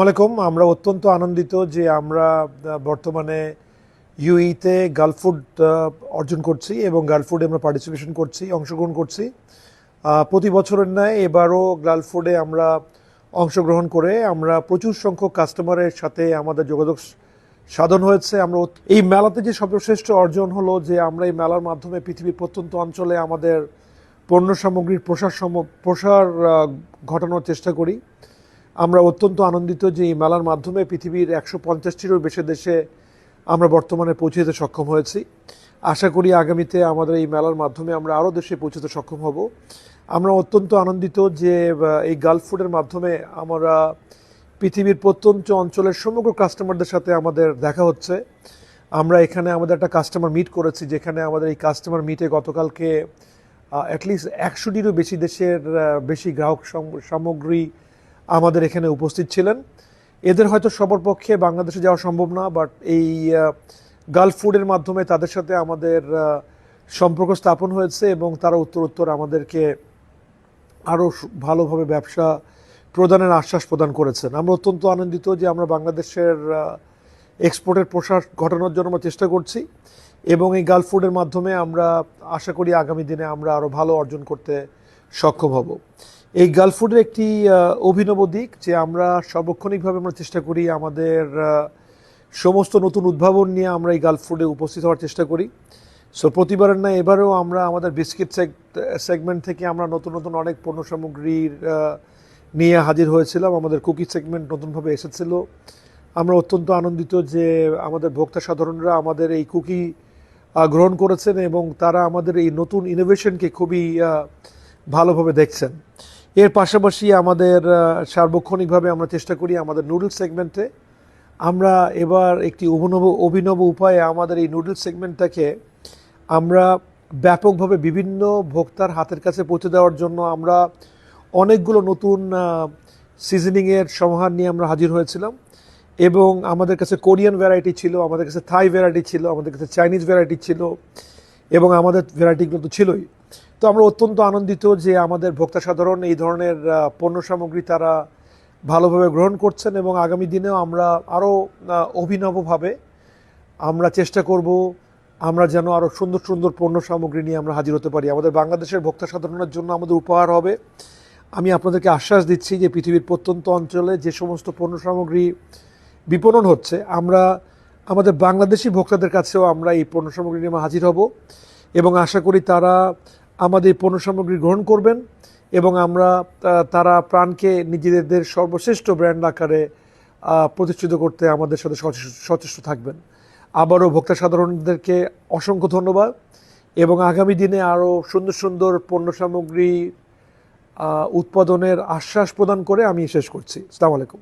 আলাইকুম। আমরা অত্যন্ত আনন্দিত যে আমরা বর্তমানে ইউইতে গার্লফুড অর্জন করছি এবং গালফুডে আমরা পার্টিসিপেশন করছি, অংশগ্রহণ করছি। প্রতি বছরের ন্যায় এবারও গালফুডে আমরা অংশগ্রহণ করে আমরা প্রচুর সংখ্যক কাস্টমারের সাথে আমাদের যোগাযোগ সাধন হয়েছে। আমরা এই মেলাতে যে সর্বশ্রেষ্ঠ অর্জন হলো যে আমরা এই মেলার মাধ্যমে পৃথিবীর প্রত্যন্ত অঞ্চলে আমাদের পণ্য সামগ্রীর প্রসার সম- প্রসার ঘটানোর চেষ্টা করি। আমরা অত্যন্ত আনন্দিত যে এই মেলার মাধ্যমে পৃথিবীর একশো পঞ্চাশটিরও বেশি দেশে আমরা বর্তমানে পৌঁছে সক্ষম হয়েছি। আশা করি আগামীতে আমাদের এই মেলার মাধ্যমে আমরা আরও দেশে পৌঁছতে সক্ষম হব। আমরা অত্যন্ত আনন্দিত যে এই গালফ ফুডের মাধ্যমে আমরা পৃথিবীর প্রত্যন্ত অঞ্চলের সমগ্র কাস্টমারদের সাথে আমাদের দেখা হচ্ছে। আমরা এখানে আমাদের একটা কাস্টমার মিট করেছি, যেখানে আমাদের এই কাস্টমার মিটে গতকালকে অ্যাটলিস্ট একশোটিরও বেশি দেশের বেশি গ্রাহক সামগ্রী আমাদের এখানে উপস্থিত ছিলেন। এদের হয়তো সবার পক্ষে বাংলাদেশে যাওয়া সম্ভব না বাট এই গালফ ফুডের মাধ্যমে তাদের সাথে আমাদের সম্পর্ক স্থাপন হয়েছে এবং তারা উত্তর উত্তর আমাদেরকে আরও ভালোভাবে ব্যবসা প্রদানের আশ্বাস প্রদান করেছেন। আমরা অত্যন্ত আনন্দিত যে আমরা বাংলাদেশের এক্সপোর্টের প্রসার ঘটানোর জন্য আমরা চেষ্টা করছি এবং এই গালফ ফুডের মাধ্যমে আমরা আশা করি আগামী দিনে আমরা আরও ভালো অর্জন করতে সক্ষম হব। এই গালফ ফুডের একটি অভিনব দিক যে আমরা সার্বক্ষণিকভাবে আমরা চেষ্টা করি আমাদের সমস্ত নতুন উদ্ভাবন নিয়ে আমরা এই গালফ ফুডে উপস্থিত হওয়ার চেষ্টা করি। সো প্রতিবারের না এবারেও আমরা আমাদের বিস্কিট সেগমেন্ট থেকে আমরা নতুন নতুন অনেক পণ্য সামগ্রীর নিয়ে হাজির হয়েছিলাম। আমাদের কুকি সেগমেন্ট নতুনভাবে এসেছিল। আমরা অত্যন্ত আনন্দিত যে আমাদের ভোক্তা সাধারণরা আমাদের এই কুকি গ্রহণ করেছেন এবং তারা আমাদের এই নতুন ইনোভেশনকে খুবই ভালোভাবে দেখছেন। এর পাশাপাশি আমাদের সার্বক্ষণিকভাবে আমরা চেষ্টা করি আমাদের নুডলস সেগমেন্টে। আমরা এবার একটি অভিনব অভিনব উপায়ে আমাদের এই নুডলস সেগমেন্টটাকে আমরা ব্যাপকভাবে বিভিন্ন ভোক্তার হাতের কাছে পৌঁছে দেওয়ার জন্য আমরা অনেকগুলো নতুন সিজনিংয়ের সমাহার নিয়ে আমরা হাজির হয়েছিলাম। এবং আমাদের কাছে কোরিয়ান ভ্যারাইটি ছিল, আমাদের কাছে থাই ভ্যারাইটি ছিল, আমাদের কাছে চাইনিজ ভ্যারাইটি ছিল, এবং আমাদের ভ্যারাইটিগুলো তো ছিলই। তো আমরা অত্যন্ত আনন্দিত যে আমাদের ভোক্তা সাধারণ এই ধরনের পণ্য সামগ্রী তারা ভালোভাবে গ্রহণ করছেন এবং আগামী দিনেও আমরা আরও অভিনবভাবে আমরা চেষ্টা করব আমরা যেন আরও সুন্দর সুন্দর পণ্য সামগ্রী নিয়ে আমরা হাজির হতে পারি। আমাদের বাংলাদেশের ভোক্তা সাধারণের জন্য আমাদের উপহার হবে। আমি আপনাদেরকে আশ্বাস দিচ্ছি যে পৃথিবীর প্রত্যন্ত অঞ্চলে যে সমস্ত পণ্য সামগ্রী বিপণন হচ্ছে, আমরা আমাদের বাংলাদেশি ভোক্তাদের কাছেও আমরা এই পণ্য সামগ্রী নিয়ে হাজির হব এবং আশা করি তারা আমাদের পণ্য সামগ্রী গ্রহণ করবেন এবং আমরা তারা প্রাণকে নিজেদের সর্বশ্রেষ্ঠ ব্র্যান্ড আকারে প্রতিষ্ঠিত করতে আমাদের সাথে সচেষ্ট- থাকবেন। আবারও ভোক্তা সাধারণদেরকে অসংখ্য ধন্যবাদ এবং আগামী দিনে আরও সুন্দর সুন্দর পণ্য সামগ্রী উৎপাদনের আশ্বাস প্রদান করে আমি শেষ করছি। আসসালামু আলাইকুম।